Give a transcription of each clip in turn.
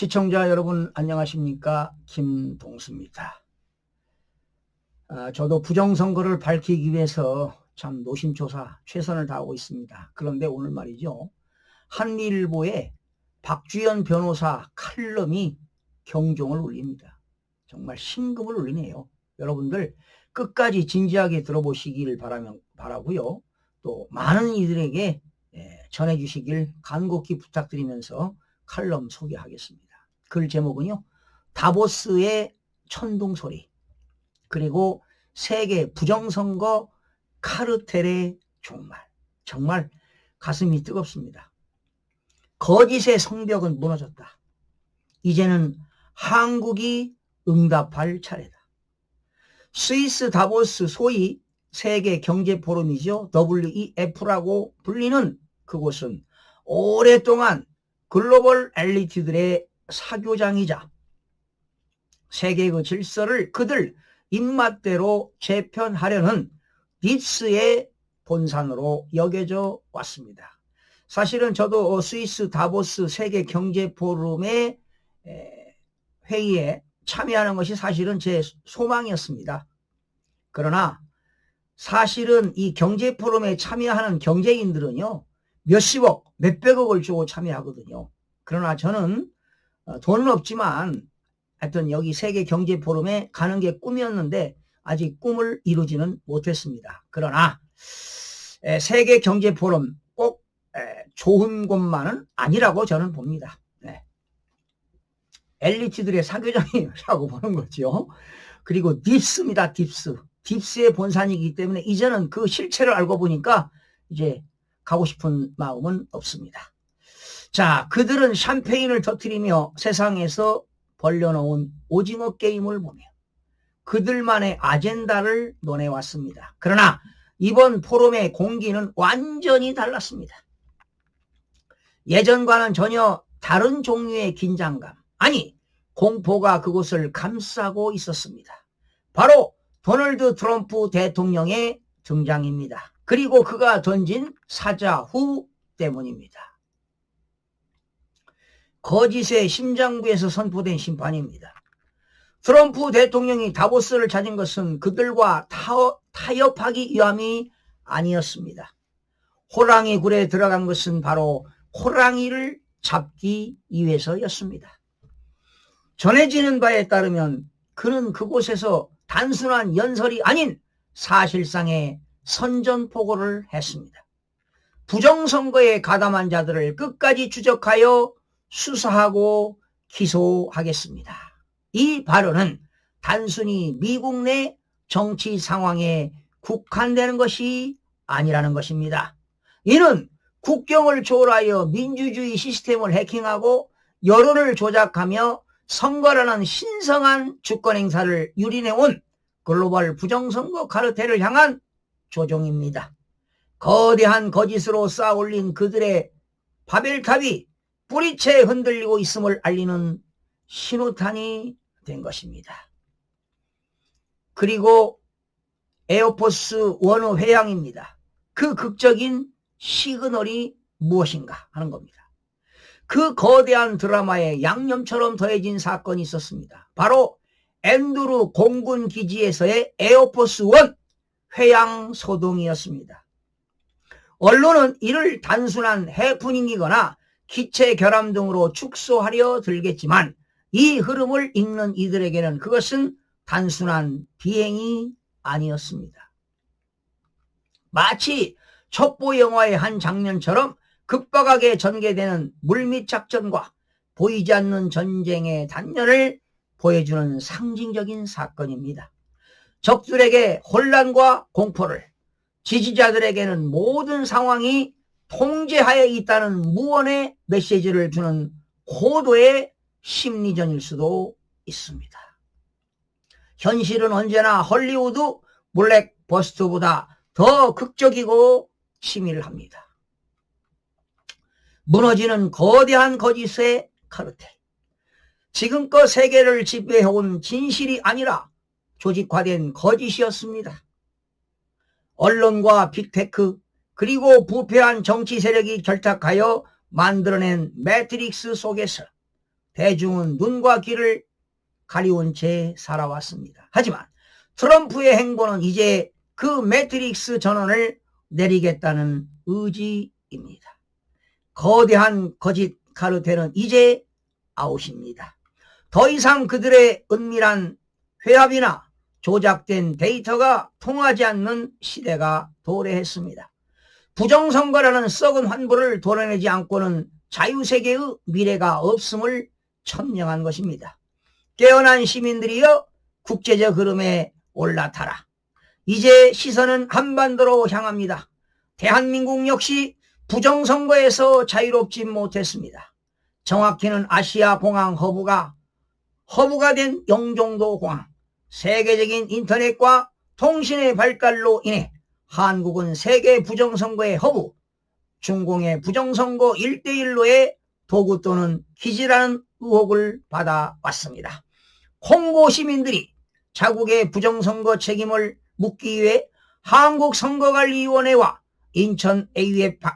시청자 여러분 안녕하십니까 김동수입니다. 아, 저도 부정선거를 밝히기 위해서 참 노심초사 최선을 다하고 있습니다. 그런데 오늘 말이죠. 한미일보에 박주연 변호사 칼럼이 경종을 울립니다. 정말 심금을 울리네요. 여러분들 끝까지 진지하게 들어보시길 바라면, 바라고요. 또 많은 이들에게 예, 전해주시길 간곡히 부탁드리면서 칼럼 소개하겠습니다. 글 제목은요. 다보스의 천둥 소리 그리고 세계 부정선거 카르텔의 종말 정말 가슴이 뜨겁습니다. 거짓의 성벽은 무너졌다. 이제는 한국이 응답할 차례다. 스위스 다보스 소위 세계 경제 포럼이죠. WEF라고 불리는 그곳은 오랫동안 글로벌 엘리트들의 사교장이자 세계 그 질서를 그들 입맛대로 재편하려는 딥스의 본산으로 여겨져 왔습니다. 사실은 저도 스위스 다보스 세계 경제 포럼의 회의에 참여하는 것이 사실은 제 소망이었습니다. 그러나 사실은 이 경제 포럼에 참여하는 경제인들은요, 몇십억, 몇백억을 주고 참여하거든요. 그러나 저는 어, 돈은 없지만 하여튼 여기 세계 경제 포럼에 가는 게 꿈이었는데 아직 꿈을 이루지는 못했습니다. 그러나 세계 경제 포럼 꼭 좋은 곳만은 아니라고 저는 봅니다. 네. 엘리트들의 사교장이라고 보는 거죠. 그리고 딥스입니다. 딥스. 딥스의 본산이기 때문에 이제는 그 실체를 알고 보니까 이제 가고 싶은 마음은 없습니다. 자, 그들은 샴페인을 터트리며 세상에서 벌려놓은 오징어 게임을 보며 그들만의 아젠다를 논해왔습니다. 그러나 이번 포럼의 공기는 완전히 달랐습니다. 예전과는 전혀 다른 종류의 긴장감, 아니, 공포가 그곳을 감싸고 있었습니다. 바로 도널드 트럼프 대통령의 등장입니다. 그리고 그가 던진 사자후 때문입니다. 거짓의 심장부에서 선포된 심판입니다. 트럼프 대통령이 다보스를 찾은 것은 그들과 타협하기 위함이 아니었습니다. 호랑이 굴에 들어간 것은 바로 호랑이를 잡기 위해서였습니다. 전해지는 바에 따르면 그는 그곳에서 단순한 연설이 아닌 사실상의 선전포고를 했습니다. 부정선거에 가담한 자들을 끝까지 추적하여 수사하고 기소하겠습니다. 이 발언은 단순히 미국 내 정치 상황에 국한되는 것이 아니라는 것입니다. 이는 국경을 초월하여 민주주의 시스템을 해킹하고 여론을 조작하며 선거라는 신성한 주권 행사를 유린해온 글로벌 부정선거 카르텔을 향한 조종입니다. 거대한 거짓으로 쌓아올린 그들의 바벨탑이 뿌리채 흔들리고 있음을 알리는 신호탄이 된 것입니다. 그리고 에어포스 원호 회양입니다. 그 극적인 시그널이 무엇인가 하는 겁니다. 그 거대한 드라마에 양념처럼 더해진 사건이 있었습니다. 바로 앤드루 공군 기지에서의 에어포스 원 회양 소동이었습니다. 언론은 이를 단순한 해프닝이거나 기체 결함 등으로 축소하려 들겠지만 이 흐름을 읽는 이들에게는 그것은 단순한 비행이 아니었습니다. 마치 첩보 영화의 한 장면처럼 급박하게 전개되는 물밑 작전과 보이지 않는 전쟁의 단면을 보여주는 상징적인 사건입니다. 적들에게 혼란과 공포를, 지지자들에게는 모든 상황이 통제하에 있다는 무언의 메시지를 주는 고도의 심리전일 수도 있습니다. 현실은 언제나 헐리우드 블랙버스트보다 더 극적이고 치밀합니다. 무너지는 거대한 거짓의 카르텔. 지금껏 세계를 지배해온 진실이 아니라 조직화된 거짓이었습니다. 언론과 빅테크 그리고 부패한 정치 세력이 결탁하여 만들어낸 매트릭스 속에서 대중은 눈과 귀를 가리운 채 살아왔습니다. 하지만 트럼프의 행보는 이제 그 매트릭스 전원을 내리겠다는 의지입니다. 거대한 거짓 카르텔은 이제 아웃입니다. 더 이상 그들의 은밀한 회합이나 조작된 데이터가 통하지 않는 시대가 도래했습니다. 부정선거라는 썩은 환부를 도려내지 않고는 자유세계의 미래가 없음을 천명한 것입니다. 깨어난 시민들이여 국제적 흐름에 올라타라. 이제 시선은 한반도로 향합니다. 대한민국 역시 부정선거에서 자유롭지 못했습니다. 정확히는 아시아 공항 허브가 허브가 된 영종도 공항, 세계적인 인터넷과 통신의 발달로 인해 한국은 세계 부정선거의 허브, 중공의 부정선거 1대1로의 도구 또는 기지라는 의혹을 받아왔습니다. 홍고 시민들이 자국의 부정선거 책임을 묻기 위해 한국선거관리위원회와 인천 AUF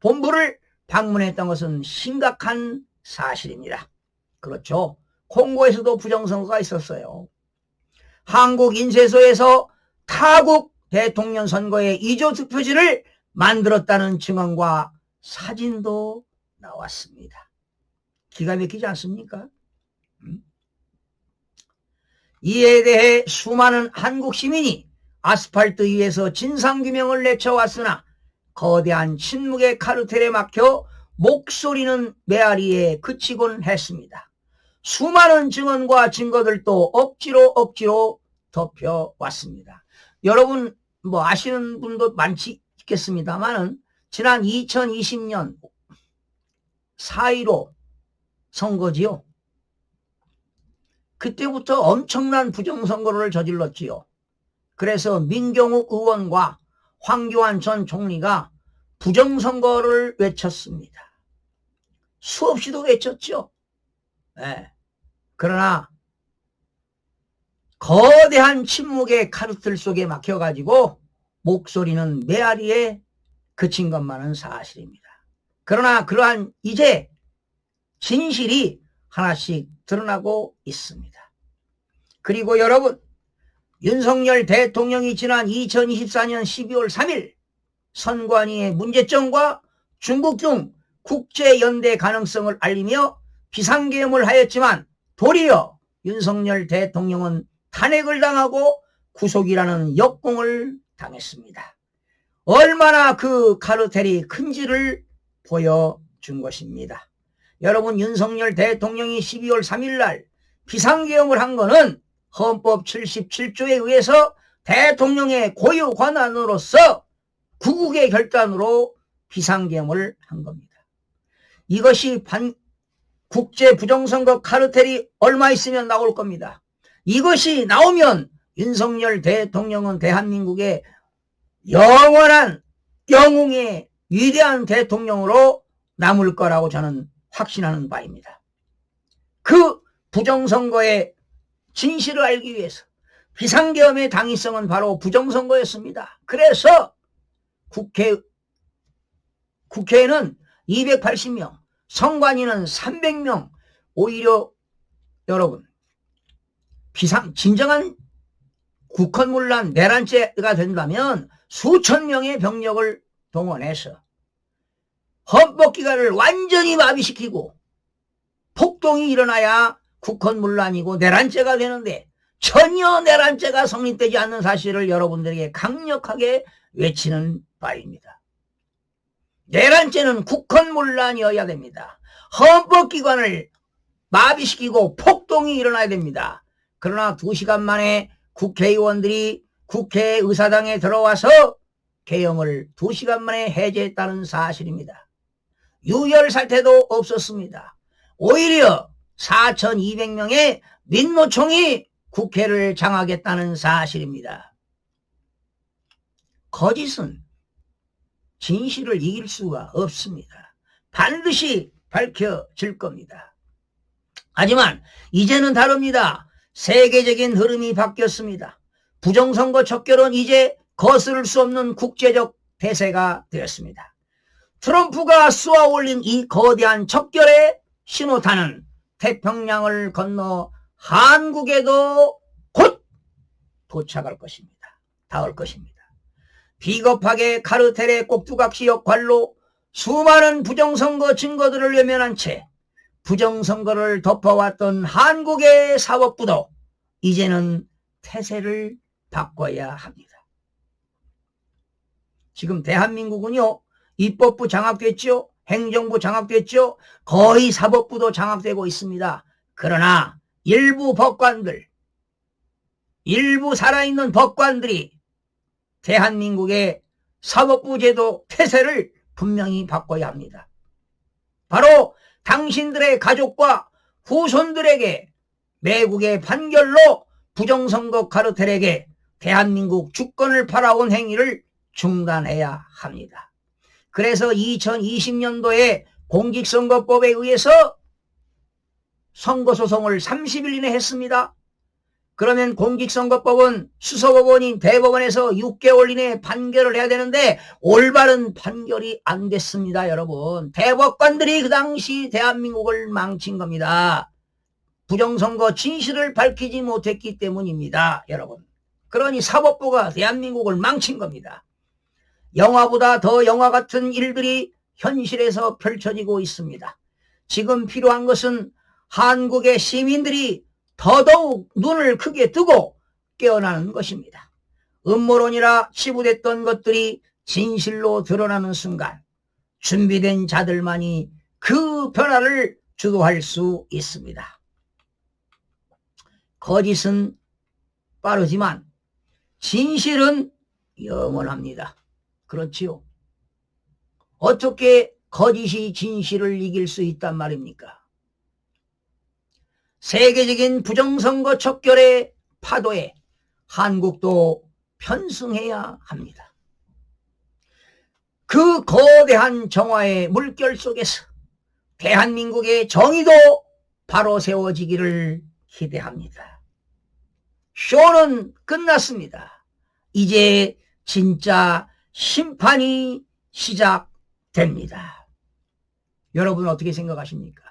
본부를 방문했던 것은 심각한 사실입니다. 그렇죠. 콩고에서도 부정선거가 있었어요. 한국인쇄소에서 타국 대통령 선거의 이조 투표지를 만들었다는 증언과 사진도 나왔습니다. 기가 막히지 않습니까? 음? 이에 대해 수많은 한국 시민이 아스팔트 위에서 진상규명을 내쳐왔으나 거대한 침묵의 카르텔에 막혀 목소리는 메아리에 그치곤 했습니다. 수많은 증언과 증거들도 억지로 억지로 덮여왔습니다. 여러분 뭐 아시는 분도 많지 있겠습니다만은 지난 2020년 4.15 선거지요. 그때부터 엄청난 부정선거를 저질렀지요. 그래서 민경욱 의원과 황교안 전 총리가 부정선거를 외쳤습니다. 수없이도 외쳤죠. 네. 그러나 거대한 침묵의 카르텔 속에 막혀가지고 목소리는 메아리에 그친 것만은 사실입니다. 그러나 그러한 이제 진실이 하나씩 드러나고 있습니다. 그리고 여러분 윤석열 대통령이 지난 2024년 12월 3일 선관위의 문제점과 중국 중 국제연대 가능성을 알리며 비상계엄을 하였지만 도리어 윤석열 대통령은 탄핵을 당하고 구속이라는 역공을 당했습니다. 얼마나 그 카르텔이 큰지를 보여준 것입니다. 여러분 윤석열 대통령이 12월 3일 날 비상계엄을 한 거는 헌법 77조에 의해서 대통령의 고유 권한으로서 구국의 결단으로 비상계엄을 한 겁니다. 이것이 반, 국제 부정선거 카르텔이 얼마 있으면 나올 겁니다. 이것이 나오면 윤석열 대통령은 대한민국의 영원한 영웅의 위대한 대통령으로 남을 거라고 저는 확신하는 바입니다. 그 부정선거의 진실을 알기 위해서 비상계엄의 당위성은 바로 부정선거였습니다. 그래서 국회, 국회에는 280명, 선관위는 300명, 오히려 여러분, 비상, 진정한 국헌문란 내란죄가 된다면 수천 명의 병력을 동원해서 헌법기관을 완전히 마비시키고 폭동이 일어나야 국헌문란이고 내란죄가 되는데 전혀 내란죄가 성립되지 않는 사실을 여러분들에게 강력하게 외치는 바입니다. 내란죄는 국헌문란이어야 됩니다. 헌법기관을 마비시키고 폭동이 일어나야 됩니다. 그러나 두 시간 만에 국회의원들이 국회의사당에 들어와서 개엄을 두 시간 만에 해제했다는 사실입니다. 유혈 사태도 없었습니다. 오히려 4,200명의 민노총이 국회를 장악했다는 사실입니다. 거짓은 진실을 이길 수가 없습니다. 반드시 밝혀질 겁니다. 하지만 이제는 다릅니다. 세계적인 흐름이 바뀌었습니다. 부정선거 척결은 이제 거스를 수 없는 국제적 대세가 되었습니다. 트럼프가 쏘아 올린 이 거대한 척결의 신호탄은 태평양을 건너 한국에도 곧 도착할 것입니다. 닿을 것입니다. 비겁하게 카르텔의 꼭두각시 역할로 수많은 부정선거 증거들을 외면한 채 부정선거를 덮어왔던 한국의 사법부도 이제는 태세를 바꿔야 합니다. 지금 대한민국은요, 입법부 장악됐죠? 행정부 장악됐죠? 거의 사법부도 장악되고 있습니다. 그러나 일부 법관들, 일부 살아있는 법관들이 대한민국의 사법부 제도 태세를 분명히 바꿔야 합니다. 바로 당신들의 가족과 후손들에게 매국의 판결로 부정선거 카르텔에게 대한민국 주권을 팔아온 행위를 중단해야 합니다. 그래서 2020년도에 공직선거법에 의해서 선거소송을 30일 이내 했습니다. 그러면 공직선거법은 수서법원인 대법원에서 6개월 이내에 판결을 해야 되는데 올바른 판결이 안 됐습니다, 여러분. 대법관들이 그 당시 대한민국을 망친 겁니다. 부정선거 진실을 밝히지 못했기 때문입니다, 여러분. 그러니 사법부가 대한민국을 망친 겁니다. 영화보다 더 영화 같은 일들이 현실에서 펼쳐지고 있습니다. 지금 필요한 것은 한국의 시민들이 더더욱 눈을 크게 뜨고 깨어나는 것입니다. 음모론이라 치부됐던 것들이 진실로 드러나는 순간 준비된 자들만이 그 변화를 주도할 수 있습니다. 거짓은 빠르지만 진실은 영원합니다. 그렇지요. 어떻게 거짓이 진실을 이길 수 있단 말입니까? 세계적인 부정선거 척결의 파도에 한국도 편승해야 합니다. 그 거대한 정화의 물결 속에서 대한민국의 정의도 바로 세워지기를 기대합니다. 쇼는 끝났습니다. 이제 진짜 심판이 시작됩니다. 여러분 어떻게 생각하십니까?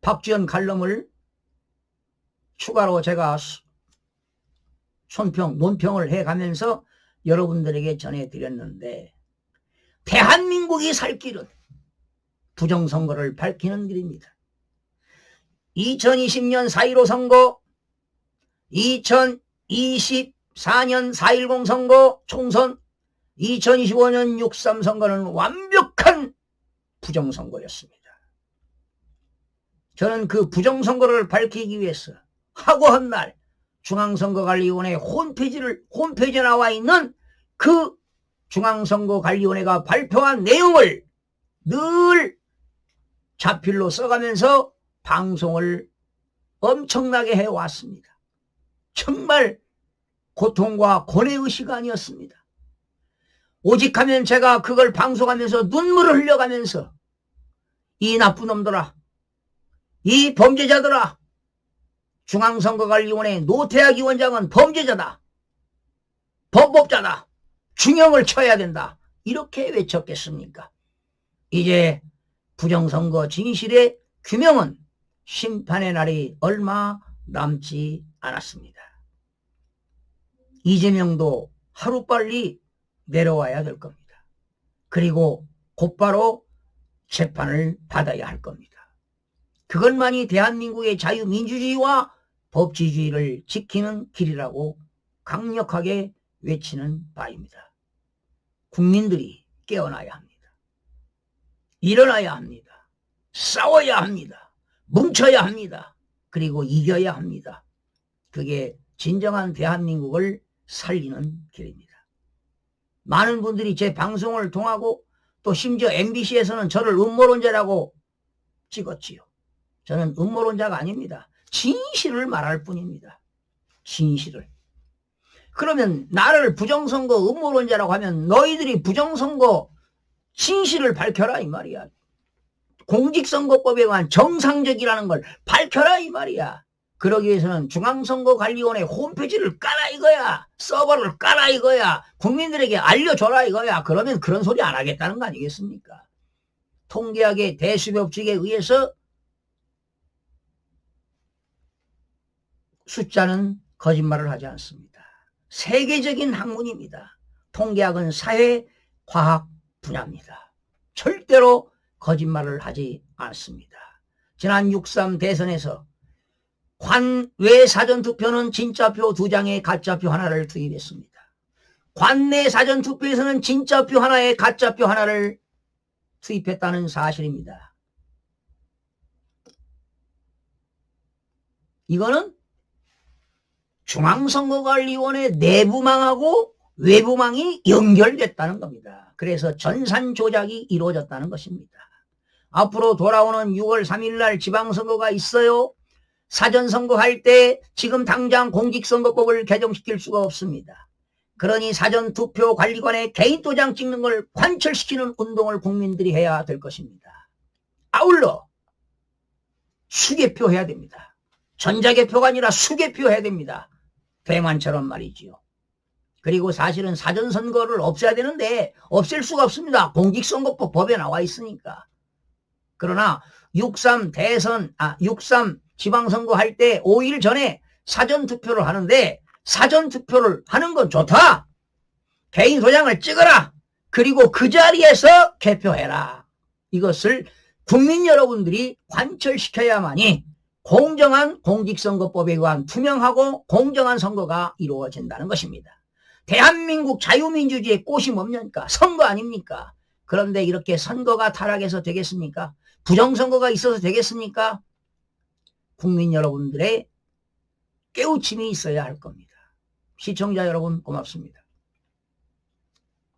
박지원 칼럼을 추가로 제가 손평, 논평을 해가면서 여러분들에게 전해드렸는데 대한민국이 살 길은 부정선거를 밝히는 길입니다. 2020년 4.15 선거, 2024년 4.10 선거 총선, 2025년 6.3 선거는 완벽한 부정선거였습니다. 저는 그 부정선거를 밝히기 위해서 하고 한날 중앙선거관리위원회 홈페이지를 홈페이지에 나와 있는 그 중앙선거관리위원회가 발표한 내용을 늘 자필로 써가면서 방송을 엄청나게 해왔습니다. 정말 고통과 고뇌의 시간이었습니다. 오직 하면 제가 그걸 방송하면서 눈물을 흘려가면서 이 나쁜 놈들아 이 범죄자들아 중앙선거관리위원회 노태학 위원장은 범죄자다. 범법자다. 중형을 쳐야 된다. 이렇게 외쳤겠습니까? 이제 부정선거 진실의 규명은 심판의 날이 얼마 남지 않았습니다. 이재명도 하루빨리 내려와야 될 겁니다. 그리고 곧바로 재판을 받아야 할 겁니다. 그것만이 대한민국의 자유민주주의와 법치주의를 지키는 길이라고 강력하게 외치는 바입니다. 국민들이 깨어나야 합니다. 일어나야 합니다. 싸워야 합니다. 뭉쳐야 합니다. 그리고 이겨야 합니다. 그게 진정한 대한민국을 살리는 길입니다. 많은 분들이 제 방송을 통하고 또 심지어 MBC에서는 저를 음모론자라고 찍었지요. 저는 음모론자가 아닙니다. 진실을 말할 뿐입니다. 진실을. 그러면 나를 부정선거 음모론자라고 하면 너희들이 부정선거 진실을 밝혀라 이 말이야. 공직선거법에 관한 정상적이라는 걸 밝혀라 이 말이야. 그러기 위해서는 중앙선거관리원회 홈페이지를 깔아 이거야. 서버를 깔아 이거야. 국민들에게 알려줘라 이거야. 그러면 그런 소리 안 하겠다는 거 아니겠습니까? 통계학의 대수법칙에 의해서 숫자는 거짓말을 하지 않습니다. 세계적인 학문입니다. 통계학은 사회 과학 분야입니다. 절대로 거짓말을 하지 않습니다. 지난 6.3 대선에서 관외 사전투표는 진짜표 두 장에 가짜표 하나를 투입했습니다. 관내 사전투표에서는 진짜표 하나에 가짜표 하나를 투입했다는 사실입니다. 이거는 중앙선거관리원회 내부망하고 외부망이 연결됐다는 겁니다. 그래서 전산 조작이 이루어졌다는 것입니다. 앞으로 돌아오는 6월 3일 날 지방선거가 있어요. 사전선거할 때 지금 당장 공직선거법을 개정시킬 수가 없습니다. 그러니 사전투표 관리관의 개인 도장 찍는 걸 관철시키는 운동을 국민들이 해야 될 것입니다. 아울러 수개표 해야 됩니다. 전자개표가 아니라 수개표 해야 됩니다. 대만처럼 말이지요. 그리고 사실은 사전선거를 없애야 되는데 없앨 수가 없습니다. 공직선거법 법에 나와 있으니까. 그러나 6.3 대선, 아, 6.3 지방선거 할 때 5일 전에 사전투표를 하는데 사전투표를 하는 건 좋다. 개인 도장을 찍어라. 그리고 그 자리에서 개표해라. 이것을 국민 여러분들이 관철시켜야만이 공정한 공직선거법에 의한 투명하고 공정한 선거가 이루어진다는 것입니다. 대한민국 자유민주주의의 꽃이 뭡니까? 선거 아닙니까? 그런데 이렇게 선거가 타락해서 되겠습니까? 부정선거가 있어서 되겠습니까? 국민 여러분들의 깨우침이 있어야 할 겁니다. 시청자 여러분 고맙습니다.